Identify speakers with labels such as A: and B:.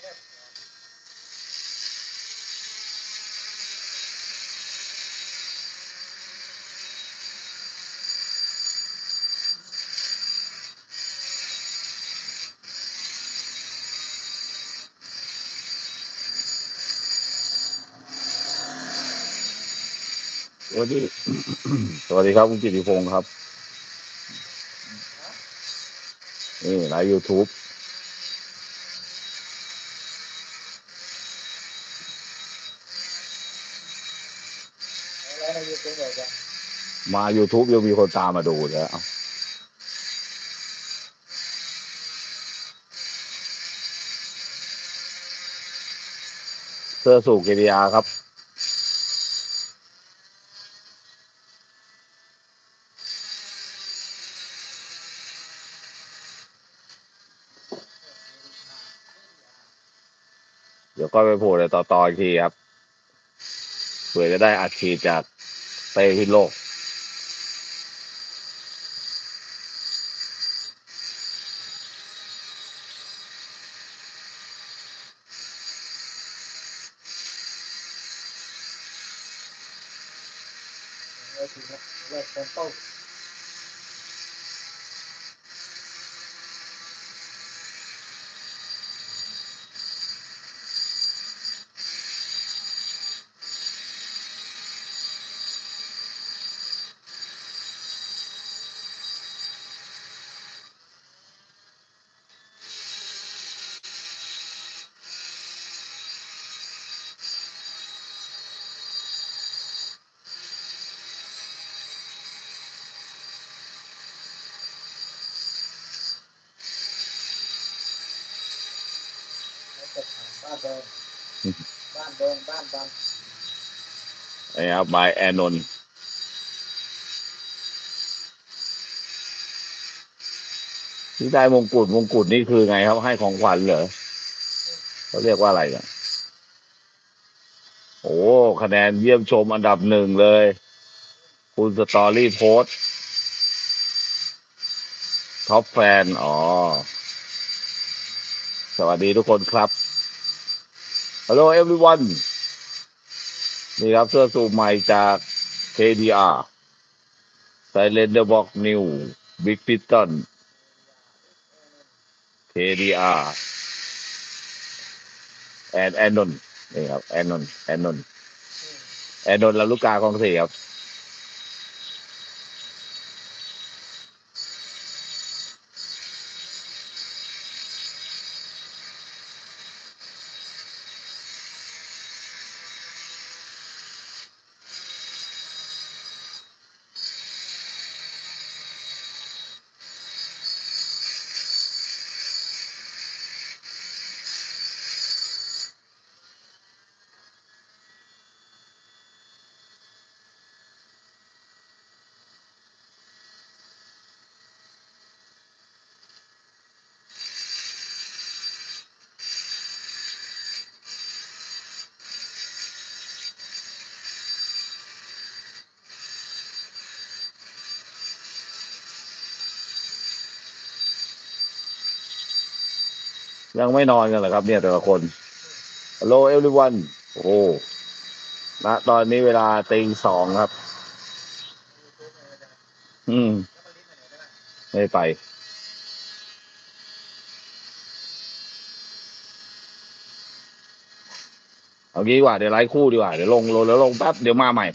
A: สวัสดี สวัสดีครับ คุณจิติพงศ์ครับ นี่ไลฟ์ยูทูบ มา YouTube ยังมีคนตามมาดูเลยเอ้าเสื้อสูบกิริยาครับเดี๋ยวก็ไปโผล่ในต่อต่ออีกทีครับเผื่อจะได้อัดฉีดจาก เตพิษโลก
B: เราถึงเราเป็นเป้า แล้วจะถาม บ้านแดงบ้านแดงบ้านด
A: นี่ครับบายแอนนท์ที่ได้มงกุฎมงกุฎนี่คือไงครับ ให้ของขวัญเหรอเขาเรียกว่าอะไรอะโอ้คะแนนเยี่ยมชมอันดับหนึ่งเลย คุณสตอรี่โพสท็อปแฟน อ๋อ สวัสดีทุกคนครับ Hello everyone นี่ครับเสื้อสูทใหม่จาก KDR s i l e n t e r Box New Big Piston KDR and Anon นี่ครับ Anon Anon Anon ลำลูกกาของสี่ครับ ยังไม่นอนกันเหรอครับ เนี่ยแต่ละคน Hello everyone โอ้ณตอนนี้เวลาตีสองครับ อืม ไม่ไป เอางี้ดีกว่า เดี๋ยวไลฟ์คู่ดีกว่า เดี๋ยวลงลงแล้วลงแป๊บ เดี๋ยวมาใหม่